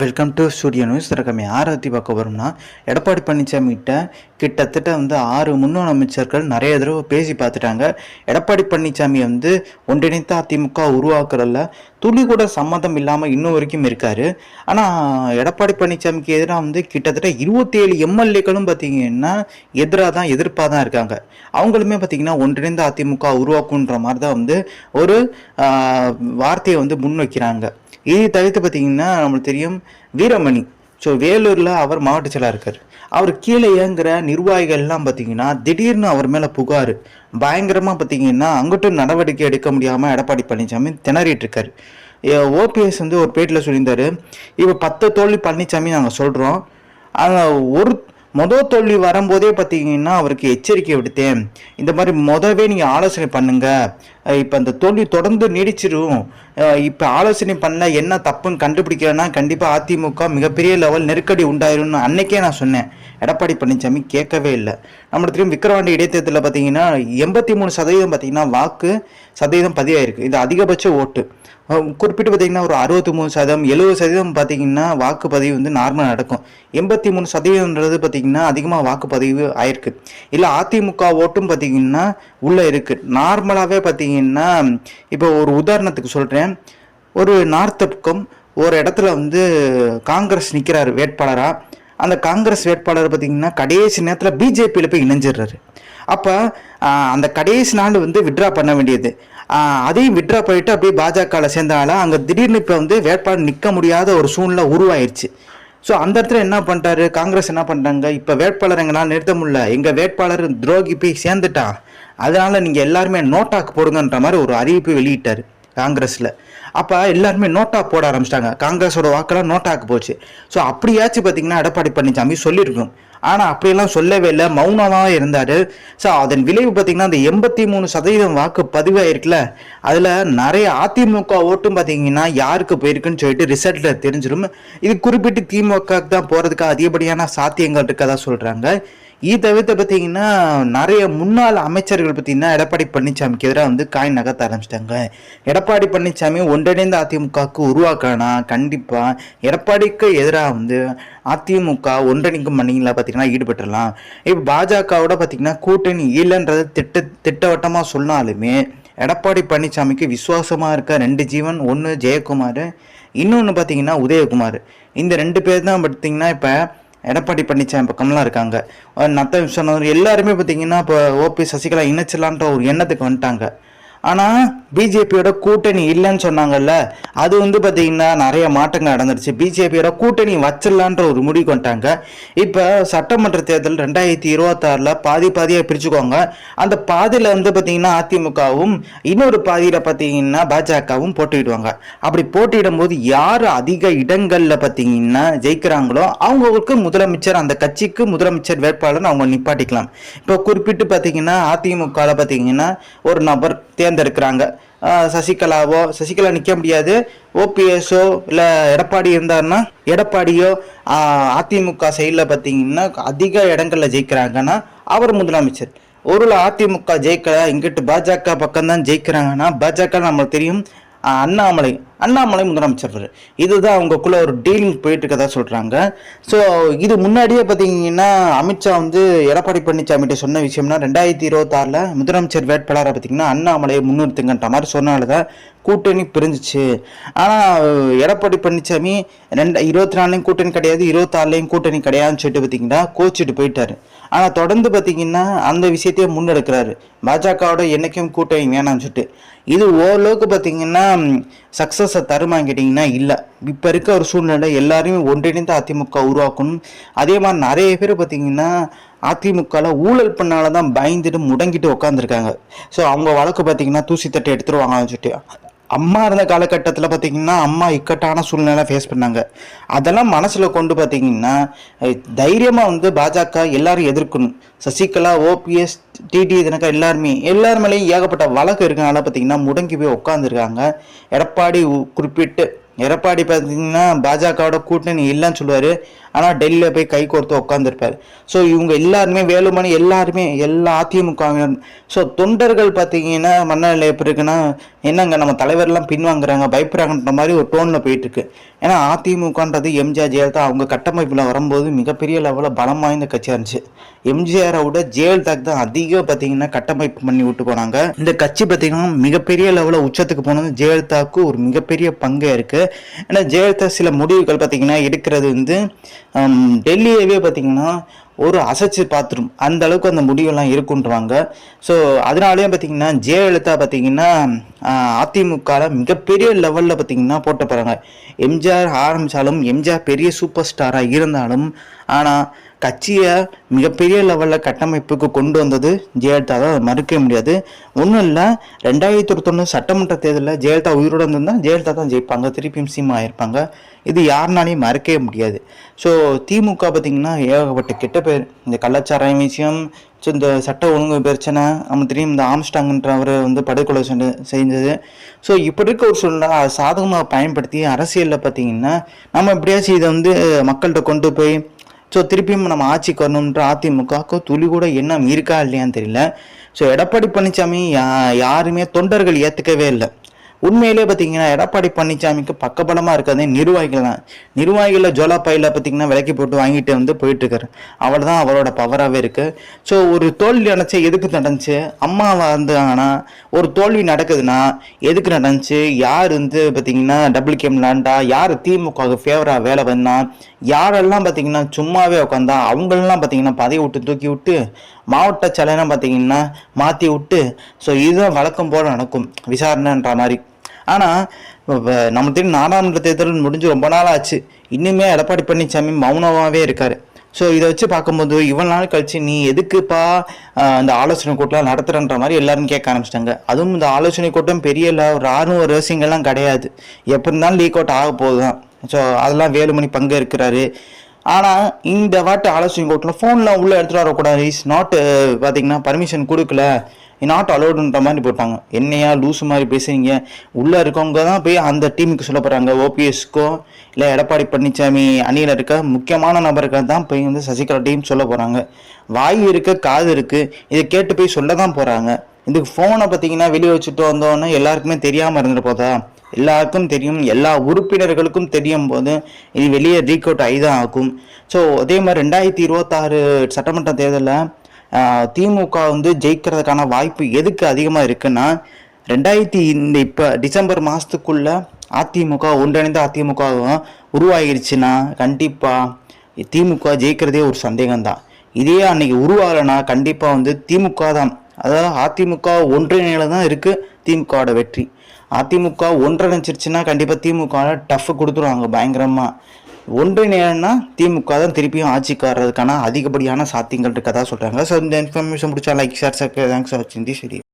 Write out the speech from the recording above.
Welcome to studio news நம்ம யாரை பார்க்க வரோம்னா எடப்பாடி பழனிசாமிகிட்ட கிட்டத்தட்ட வந்து ஆறு முன்னாள் அமைச்சர்கள் நிறைய தடவை பேசி பார்த்துட்டாங்க. எடப்பாடி பழனிசாமி வந்து ஒன்றிணைந்த அதிமுக உருவாக்குறதுல துளி கூட சம்மதம் இல்லாமல் இன்னும் வரைக்கும் இருக்காரு. ஆனால் எடப்பாடி பழனிசாமிக்கு எதிராக வந்து கிட்டத்தட்ட இருபத்தேழு எம்எல்ஏக்களும் பார்த்தீங்கன்னா எதிராக தான் எதிர்ப்பாக தான் இருக்காங்க. அவங்களுமே பார்த்தீங்கன்னா ஒன்றிணைந்த அதிமுக உருவாக்குன்ற மாதிரி தான் வந்து ஒரு வார்த்தையை வந்து முன் வைக்கிறாங்க இதை தவிர்த்து பார்த்தீங்கன்னா நம்மளுக்கு தெரியும் வீரமணி. ஸோ வேலூரில் அவர் மாவட்ட செயலாக இருக்கார். அவர் கீழே இயங்குற நிர்வாகிகள்லாம் பார்த்தீங்கன்னா திடீர்னு அவர் மேலே புகார். பயங்கரமாக பார்த்தீங்கன்னா அங்கிட்டும் நடவடிக்கை எடுக்க முடியாமல் எடப்பாடி பழனிசாமி திணறிட்டு இருக்காரு. ஓபிஎஸ் வந்து ஒரு பேட்டில் சொல்லியிருந்தார். இப்போ பத்து தோல்வி பழனிசாமி நாங்கள் சொல்கிறோம் ஆனால் ஒரு மொதல் தோல்வி வரும்போதே பார்த்தீங்கன்னா அவருக்கு எச்சரிக்கை விடுத்தேன். இந்த மாதிரி மொதவே நீங்கள் ஆலோசனை பண்ணுங்க. இப்போ அந்த தோல்வி தொடர்ந்து நீடிச்சிடும் இப்போ ஆலோசனை பண்ண என்ன தப்புன்னு கண்டுபிடிக்கலன்னா கண்டிப்பாக அதிமுக மிகப்பெரிய லெவல் நெருக்கடி உண்டாயிரும்னு அன்னைக்கே நான் சொன்னேன். எடப்பாடி பழனிசாமி கேட்கவே இல்லை. நம்மளுக்கு தெரியும் விக்கிரவாண்டி இடைத்தேர்தலில் பார்த்தீங்கன்னா எண்பத்தி மூணு சதவீதம் பார்த்தீங்கன்னா வாக்கு சதவீதம் பதிவாயிருக்கு. இது அதிகபட்ச ஓட்டு. குறிப்பிட்டு பார்த்தீங்கன்னா ஒரு அறுபத்தி மூணு சதவீதம் எழுபது சதவீதம் பார்த்தீங்கன்னா வாக்குப்பதிவு வந்து நார்மலாக நடக்கும். எண்பத்தி மூணு சதவீதம்ன்றது பார்த்தீங்கன்னா அதிகமாக வாக்குப்பதிவு ஆயிருக்கு. இல்லை அதிமுக ஓட்டும் பார்த்தீங்கன்னா உள்ளே இருக்குது நார்மலாகவே பார்த்தீங்கன்னா இப்போ ஒரு உதாரணத்துக்கு சொல்கிறேன் ஒரு நார்த் பக்கம் ஒரு இடத்துல வந்து காங்கிரஸ் நிற்கிறாரு வேட்பாளராக அந்த காங்கிரஸ் வேட்பாளர் பார்த்திங்கன்னா கடைசி நேரத்தில் பிஜேபியில் போய் இணைஞ்சிடுறாரு. அப்போ அந்த கடைசி நாள் வந்து விட்ரா பண்ண வேண்டியது. அதையும் விட்ரா போயிட்டு அப்படியே பாஜகவில் சேர்ந்தனால அங்கே திடீர்னு இப்போ வந்து வேட்பாளர் நிற்க முடியாத ஒரு சூழ்நிலை உருவாயிருச்சு. ஸோ அந்த இடத்துல என்ன பண்ணிட்டாரு? காங்கிரஸ் என்ன பண்ணிட்டாங்க? இப்போ வேட்பாளர் எங்களால் நிறுத்த முடியல. எங்கள் வேட்பாளர் துரோகி போய் சேர்ந்துட்டா. அதனால் நீங்கள் எல்லாருமே நோட்டாக்கு போடுங்கன்ற மாதிரி ஒரு அறிவிப்பு வெளியிட்டார். காங்கிரஸில். அப்போ எல்லாருமே நோட்டா போட ஆரம்பிச்சிட்டாங்க. காங்கிரஸோட வாக்கெல்லாம் நோட்டாக்கு போச்சு. ஸோ அப்படியாச்சும் பார்த்தீங்கன்னா எடப்பாடி பழனிசாமி சொல்லியிருக்கோம் ஆனால் அப்படியெல்லாம் சொல்லவே இல்லை. மௌனமாக இருந்தார். ஸோ அதன் விளைவு பார்த்தீங்கன்னா அந்த எண்பத்தி மூணு சதவீதம் வாக்கு பதிவாயிருக்குல்ல. அதில் நிறைய அதிமுக ஓட்டும் பார்த்தீங்கன்னா யாருக்கு போயிருக்குன்னு சொல்லிட்டு ரிசல்ட்டில் தெரிஞ்சிடும் இது குறிப்பிட்டு திமுகவுக்கு தான் போகிறதுக்கு அதிகப்படியான சாத்தியங்கள் இருக்கதா சொல்கிறாங்க இது தவிர்த்து பார்த்தீங்கன்னா நிறைய முன்னாள் அமைச்சர்கள் பார்த்தீங்கன்னா எடப்பாடி பழனிசாமிக்கு எதிராக வந்து காய் நகர்த்த ஆரம்பிச்சிட்டாங்க. எடப்பாடி பழனிசாமி ஒன்றிணைந்த அதிமுகவுக்கு உருவாக்கனா கண்டிப்பாக எடப்பாடிக்கு எதிராக வந்து அதிமுக ஒன்றிணைக்கும் பணிகளில் பார்த்தீங்கன்னா ஈடுபட்டுடலாம். இப்போ பாஜகவோட பார்த்தீங்கன்னா கூட்டணி இல்லைன்றது திட்ட திட்டவட்டமாக சொன்னாலுமே எடப்பாடி பழனிசாமிக்கு விசுவாசமாக இருக்க ரெண்டு ஜீவன் ஒன்று ஜெயக்குமார் இன்னொன்று பார்த்தீங்கன்னா உதயகுமார். இந்த ரெண்டு பேர் தான் பார்த்தீங்கன்னா இப்போ எடப்பாடி பழனிசாமி பக்கம்லாம் இருக்காங்க. நத்த விஸ்வநாதன் எல்லாருமே பார்த்தீங்கன்னா இப்போ ஓபி சசிகலா இணைச்சலான்ற ஒரு எண்ணத்துக்கு வந்துட்டாங்க. ஆனால் பிஜேபியோட கூட்டணி இல்லைன்னு சொன்னாங்கல்ல அது வந்து பார்த்தீங்கன்னா நிறைய மாற்றங்கள் நடந்துருச்சு. பிஜேபியோட கூட்டணி வச்சிடலான்ற ஒரு முடிவு கொண்டாங்க இப்போ சட்டமன்ற தேர்தல் ரெண்டாயிரத்தி இருபத்தாறில் பாதி பாதியாக பிரிச்சுக்கோங்க. அந்த பாதியில் வந்து பார்த்திங்கன்னா அதிமுகவும் இன்னொரு பாதியில் பார்த்தீங்கன்னா பாஜகவும் போட்டியிடுவாங்க. அப்படி போட்டியிடும் போது யார் அதிக இடங்களில் பார்த்தீங்கன்னா ஜெயிக்கிறாங்களோ அவங்களுக்கு முதலமைச்சர் அந்த கட்சிக்கு முதலமைச்சர் வேட்பாளர் அவங்க நிப்பாட்டிக்கலாம். இப்போ குறிப்பிட்டு பார்த்தீங்கன்னா அதிமுகவில் பார்த்தீங்கன்னா ஒரு நபர் தேர்ந்தெடுக்கிறாங்க. சசிகலாவோ சசிகலா நிற்க முடியாது. ஓபிஎஸ்ஸோ இல்லை எடப்பாடி இருந்தாருன்னா எடப்பாடியோ அதிமுக சைடில் பார்த்தீங்கன்னா அதிக இடங்களில் ஜெயிக்கிறாங்கன்னா அவர் முதலமைச்சர். ஒருவேளை அதிமுக ஜெயிக்கல இங்கிட்டு பாஜக பக்கம்தான் ஜெயிக்கிறாங்கன்னா பாஜக நம்மளுக்கு தெரியும் அண்ணாமலை. அண்ணாமலை முதலமைச்சர் இதுதான் அவங்களுக்குள்ள ஒரு டீலிங் போயிட்டு இருக்கதா சொல்றாங்க. ஸோ இது முன்னாடியே பார்த்தீங்கன்னா அமித்ஷா வந்து எடப்பாடி பழனிசாமிகிட்ட சொன்ன விஷயம்னா ரெண்டாயிரத்தி இருபத்தாறில் முதலமைச்சர் வேட்பாளரை பார்த்தீங்கன்னா அண்ணாமலையை முன்னிறுத்துங்கன்ற மாதிரி சொன்னால தான் கூட்டணி பிரிஞ்சிச்சு. ஆனால் எடப்பாடி பழனிசாமி ரெண்டு இருபத்தி நாலுலையும் கூட்டணி கிடையாது இருபத்தாறுலையும் கூட்டணி கிடையாதுன்னு சொல்லிட்டு பார்த்தீங்கன்னா கோச்சிட்டு போயிட்டாரு. ஆனால் தொடர்ந்து பார்த்தீங்கன்னா அந்த விஷயத்தையே முன்னெடுக்கிறாரு. பாஜகவோட என்னைக்கும் கூட்டணி வேணாம்னு சொல்லிட்டு. இது ஓரளவுக்கு பார்த்தீங்கன்னா சக்ஸஸ் தருமான்னு கேட்டிங்கன்னா இல்லை. இப்போ இருக்க ஒரு சூழ்நிலை எல்லாரையும் ஒன்றிணைந்து அதிமுக உருவாக்கணும். அதே மாதிரி நிறைய பேர் பார்த்தீங்கன்னா அதிமுகவில் ஊழல் பண்ணால தான் பயந்துட்டு முடங்கிட்டு உட்காந்துருக்காங்க ஸோ அவங்க வழக்கு பார்த்தீங்கன்னா தூசி தட்டை எடுத்துருவாங்கன்னு சொல்லிட்டு அம்மா இருந்த காலகட்டத்தில் பார்த்தீங்கன்னா அம்மா இக்கட்டான சூழ்நிலை ஃபேஸ் பண்ணாங்க. அதெல்லாம் மனசில் கொண்டு பார்த்திங்கன்னா தைரியமாக வந்து பாஜக எல்லாரும் எதிர்க்கணும். சசிகலா ஓபிஎஸ் டிடி தினகர் எல்லாருமே எல்லார் மேலேயும் ஏகப்பட்ட வழக்கு இருக்கனால பார்த்தீங்கன்னா முடங்கி போய் உட்காந்துருக்காங்க எடப்பாடி உ- குறிப்பிட்டு எடப்பாடி பார்த்தீங்கன்னா பாஜகவோட கூட்டணி இல்லைன்னு சொல்லுவார். ஆனால் டெல்லியில் போய் கை கோர்த்து உட்காந்துருப்பார் ஸோ இவங்க எல்லாருமே வேலுமணி எல்லாருமே எல்லா அதிமுக ஸோ தொண்டர்கள் பார்த்தீங்கன்னா மனநிலை எப்படி இருக்குன்னா என்னங்க நம்ம தலைவர்லாம் பின்வாங்குறாங்க பயப்படுறாங்கன்ற மாதிரி ஒரு டோனில் போயிட்டுருக்கு. ஏன்னா அதிமுகன்றது எம்ஜிஆர் ஜெயலலிதா அவங்க கட்டமைப்பில் வரும்போது மிகப்பெரிய லெவலில் பலம் வாய்ந்த கட்சியாக இருந்துச்சு. எம்ஜிஆரை விட ஜெயலலிதாக்கு தான் அதிகம் பார்த்தீங்கன்னா கட்டமைப்பு பண்ணி விட்டு போனாங்க. இந்த கட்சி பார்த்தீங்கன்னா மிகப்பெரிய லெவலில் உச்சத்துக்கு போனது ஜெயலலிதாவுக்கு ஒரு மிகப்பெரிய பங்கே இருக்குது ஏன்னா ஜெயலலிதா சில முடிவுகள் பார்த்தீங்கன்னா எடுக்கிறது வந்து டெல்லியவே பார்த்தீங்கன்னா ஒரு அசைச்சு பார்த்துரும். அந்த அளவுக்கு அந்த முடிவெல்லாம் இருக்குன்றாங்க. ஸோ அதனாலேயே பார்த்தீங்கன்னா ஜெயலலிதா பார்த்தீங்கன்னா அதிமுகவில் மிகப்பெரிய லெவலில் பார்த்தீங்கன்னா போட்ட போகிறாங்க எம்ஜிஆர் ஆரம்பித்தாலும் எம்ஜிஆர் பெரிய சூப்பர் ஸ்டாராக இருந்தாலும் ஆனால் கட்சியை மிகப்பெரிய லெவலில் கட்டமைப்புக்கு கொண்டு வந்தது ஜெயலலிதா தான். அதை முடியாது. ஒன்றும் இல்லை ரெண்டாயிரத்தி இருபத்தொன்று சட்டமன்ற தேர்தலில் ஜெயலலிதா உயிரோடு இருந்திருந்தால் ஜெயலலிதா தான் ஜெயிப்பாங்க. திருப்பியும் சீமா ஆயிருப்பாங்க. இது யாருனாலையும் மறக்கவே முடியாது. ஸோ திமுக பார்த்திங்கன்னா ஏகப்பட்ட கெட்ட பேர். இந்த கள்ளச்சாராயம் விஷயம் ஸோ இந்த சட்ட ஒழுங்கு பிரச்சனை நம்ம தெரியும் இந்த ஆம்ஸ்டாங்கன்றவர் வந்து படுகொலை செஞ்சு செஞ்சது. ஸோ இப்படி இருக்க ஒரு சூழ்நிலை சாதகமாக பயன்படுத்தி அரசியலில் பார்த்தீங்கன்னா நம்ம எப்படியாச்சும் இதை வந்து மக்கள்கிட்ட கொண்டு போய் ஸோ திருப்பியும் நம்ம ஆட்சிக்கு வரணுன்ற அதிமுகவுக்கு துளி கூட எண்ணம் இருக்கா இல்லையான்னு தெரியல. ஸோ எடப்பாடி பழனிசாமி யா யாருமே தொண்டர்கள் ஏற்றுக்கவே இல்லை. உண்மையிலே பார்த்தீங்கன்னா எடப்பாடி பழனிசாமிக்கு பக்கபலமாக இருக்கிறதே நிர்வாகிகள் தான். நிர்வாகிகளில் ஜோலா பையில பார்த்தீங்கன்னா விலைக்கு போட்டு வாங்கிட்டு வந்து போயிட்டுருக்காரு. அவர் தான் அவரோட பவராகவே இருக்குது ஸோ ஒரு தோல்வி நடந்துச்சு எதுக்கு நடந்துச்சு? அம்மா வந்தாங்கன்னா ஒரு தோல்வி நடக்குதுன்னா எதுக்கு நடந்துச்சு? யார் வந்து பார்த்தீங்கன்னா டபுள் கேம் விளாண்டா யார் திமுக ஃபேவராக வேலை பண்ணா? யாரெல்லாம் பார்த்தீங்கன்னா சும்மாவே உட்காந்தா அவங்களெல்லாம் பார்த்தீங்கன்னா பதவி விட்டு தூக்கி விட்டு மாவட்ட செயலெல்லாம் பார்த்தீங்கன்னா மாற்றி விட்டு ஸோ இதுதான் வழக்கம் போல் நடக்கும் விசாரணைன்ற மாதிரி. ஆனால் நம்ம தெரியும் நாடாளுமன்ற தேர்தல் முடிஞ்சு ரொம்ப நாள் ஆச்சு. இன்னுமே எடப்பாடி பழனிசாமி மௌனமாகவே இருக்கார். ஸோ இதை வச்சு பார்க்கும்போது இவ்வளோ நாள் கழிச்சு நீ எதுக்குப்பா அந்த இந்த ஆலோசனை கூட்டம் நடத்துறன்ற மாதிரி எல்லாரும் கேட்க ஆரம்பிச்சிட்டாங்க. அதுவும் இந்த ஆலோசனை கூட்டம் பெரிய இல்லை ஒரு ஆர்வம் ரகசியங்கள்லாம் கிடையாது. எப்படி இருந்தாலும் லீக் அவுட் ஆக போகுது தான் ஸோ அதெல்லாம் வேலுமணி பங்கு இருக்கிறாரு ஆனால் இந்த வாட்டு ஆலோசனை கூட்டில் ஃபோன்லாம் உள்ளே எடுத்துகிட்டு வரக்கூடாது இஸ் நாட் uh, பார்த்தீங்கன்னா பர்மிஷன் கொடுக்கல. நாட் அலோடுன்ற மாதிரி போட்டாங்க. என்னையா லூஸ் மாதிரி பேசுறீங்க? உள்ளே இருக்கவங்க தான் போய் அந்த டீமுக்கு சொல்ல போகிறாங்க ஓபிஎஸ்க்கோ இல்லை எடப்பாடி பழனிசாமி அணியில் இருக்க முக்கியமான நபர்கள் தான் போய் வந்து சசிகலா டீம் சொல்ல போகிறாங்க வாய் இருக்க காது இருக்குது இதை கேட்டு போய் சொல்ல தான் போகிறாங்க இதுக்கு ஃபோனை பார்த்தீங்கன்னா வெளியே வச்சுட்டு வந்தோன்னே எல்லாருக்குமே தெரியாமல் இருந்துட்டு போதா? எல்லாருக்கும் தெரியும் எல்லா உறுப்பினர்களுக்கும் தெரியும் போது இது வெளியே ரீக் அவுட் ஆகி தான் ஆகும். ஸோ அதே மாதிரி ரெண்டாயிரத்தி இருபத்தாறு சட்டமன்ற தேர்தலில் திமுக வந்து ஜெயிக்கிறதுக்கான வாய்ப்பு எதுக்கு அதிகமாக இருக்குன்னா ரெண்டாயிரத்தி இந்த இப்போ டிசம்பர் மாதத்துக்குள்ள அதிமுக ஒன்றிணைந்த அதிமுகவும் உருவாகிருச்சுன்னா கண்டிப்பாக திமுக ஜெயிக்கிறதே ஒரு சந்தேகம்தான். இதே அன்னைக்கு உருவாகலைன்னா கண்டிப்பாக வந்து திமுக தான் அதாவது அதிமுக ஒன்றிணையில தான் இருக்குது திமுகவோட வெற்றி. அதிமுக ஒன்றிணைச்சிருச்சுன்னா கண்டிப்பாக திமுக டஃப் கொடுத்துருவாங்க பயங்கரமாக ஒன்றிணைனா திமுக தான் திருப்பியும் ஆட்சிக்கு வர்றதுக்கான அதிகப்படியான சாத்தியங்கள் இருக்கதா சொல்கிறாங்க ஸோ இந்த இன்ஃபர்மேஷன் பிடிச்சா like share sir thanks for வாட்சிங் தி